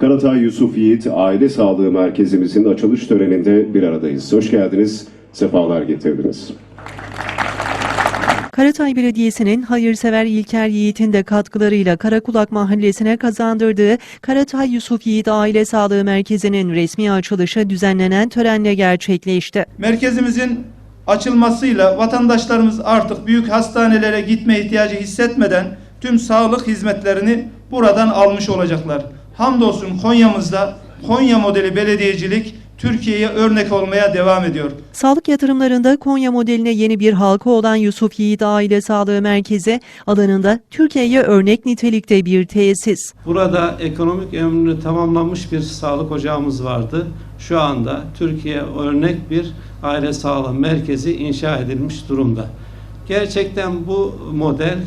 Karatay Yusuf Yiğit Aile Sağlığı Merkezimizin açılış töreninde bir aradayız. Hoş geldiniz, sefalar getirdiniz. Karatay Belediyesi'nin hayırsever İlker Yiğit'in de katkılarıyla Karakulak Mahallesi'ne kazandırdığı Karatay Yusuf Yiğit Aile Sağlığı Merkezi'nin resmi açılışı düzenlenen törenle gerçekleşti. Merkezimizin açılmasıyla vatandaşlarımız artık büyük hastanelere gitme ihtiyacı hissetmeden tüm sağlık hizmetlerini buradan almış olacaklar. Hamdolsun Konya'mızda Konya modeli belediyecilik Türkiye'ye örnek olmaya devam ediyor. Sağlık yatırımlarında Konya modeline yeni bir halka olan Yusuf Yiğit Aile Sağlığı Merkezi alanında Türkiye'ye örnek nitelikte bir tesis. Burada ekonomik ömrü tamamlanmış bir sağlık ocağımız vardı. Şu anda Türkiye örnek bir aile sağlığı merkezi inşa edilmiş durumda. Gerçekten bu model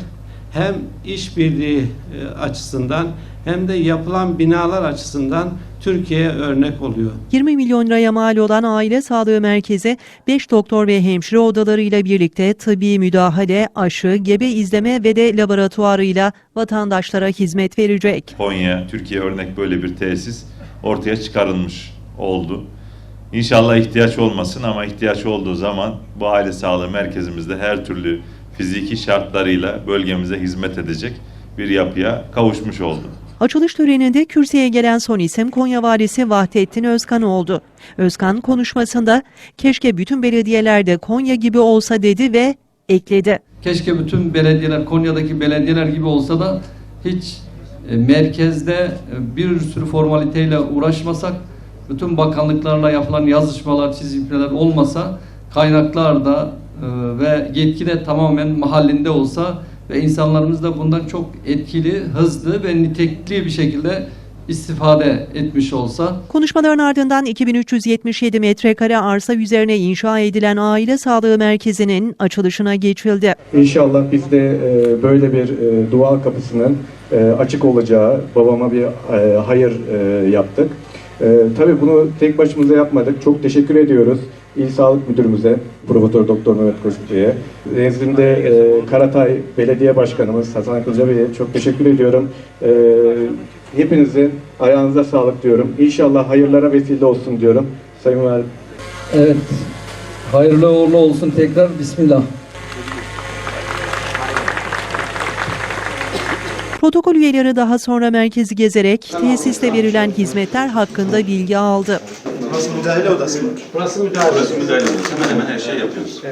hem işbirliği e, açısından hem de yapılan binalar açısından Türkiye'ye örnek oluyor. 20 milyon liraya mal olan Aile Sağlığı Merkezi 5 doktor ve hemşire odalarıyla birlikte tıbbi müdahale, aşı, gebe izleme ve de laboratuvarıyla vatandaşlara hizmet verecek. Konya, Türkiye örnek böyle bir tesis ortaya çıkarılmış oldu. İnşallah ihtiyaç olmasın ama ihtiyaç olduğu zaman bu aile sağlığı merkezimizde her türlü fiziki şartlarıyla bölgemize hizmet edecek bir yapıya kavuşmuş oldu. Açılış töreninde kürsüye gelen son isim Konya Valisi Vahdettin Özkan oldu. Özkan konuşmasında keşke bütün belediyelerde Konya gibi olsa dedi ve ekledi. Keşke bütün belediyeler, Konya'daki belediyeler gibi olsa da hiç e, merkezde e, bir sürü formaliteyle uğraşmasak, bütün bakanlıklarla yapılan yazışmalar, çizimler olmasa, kaynaklar da e, ve yetki de tamamen mahallinde olsa ve insanlarımız da bundan çok etkili, hızlı ve nitekli bir şekilde istifade etmiş olsa Konuşmaların ardından 2377 metrekare arsa üzerine inşa edilen Aile Sağlığı Merkezi'nin açılışına geçildi. İnşallah biz de e, böyle bir e, dua kapısının e, açık olacağı babama bir hayır yaptık. E, tabii bunu tek başımıza yapmadık. Çok teşekkür ediyoruz İl Sağlık Müdürümüze, Profesör Doktor Mehmet Bey'e. Nezdinde e, Karatay Belediye Başkanımız Hasan Akılca Bey'e çok teşekkür ediyorum. E, hepinizin ayağınıza sağlık diyorum. İnşallah hayırlara vesile olsun diyorum. Sayın Valim. Evet. Hayırlı uğurlu olsun tekrar. Bismillah. Protokol üyeleri daha sonra merkezi gezerek tesiste verilen hizmetler hakkında bilgi aldı. Burası müdahale odası mı? Burası müdahale odası. Hemen hemen her şey yapıyoruz.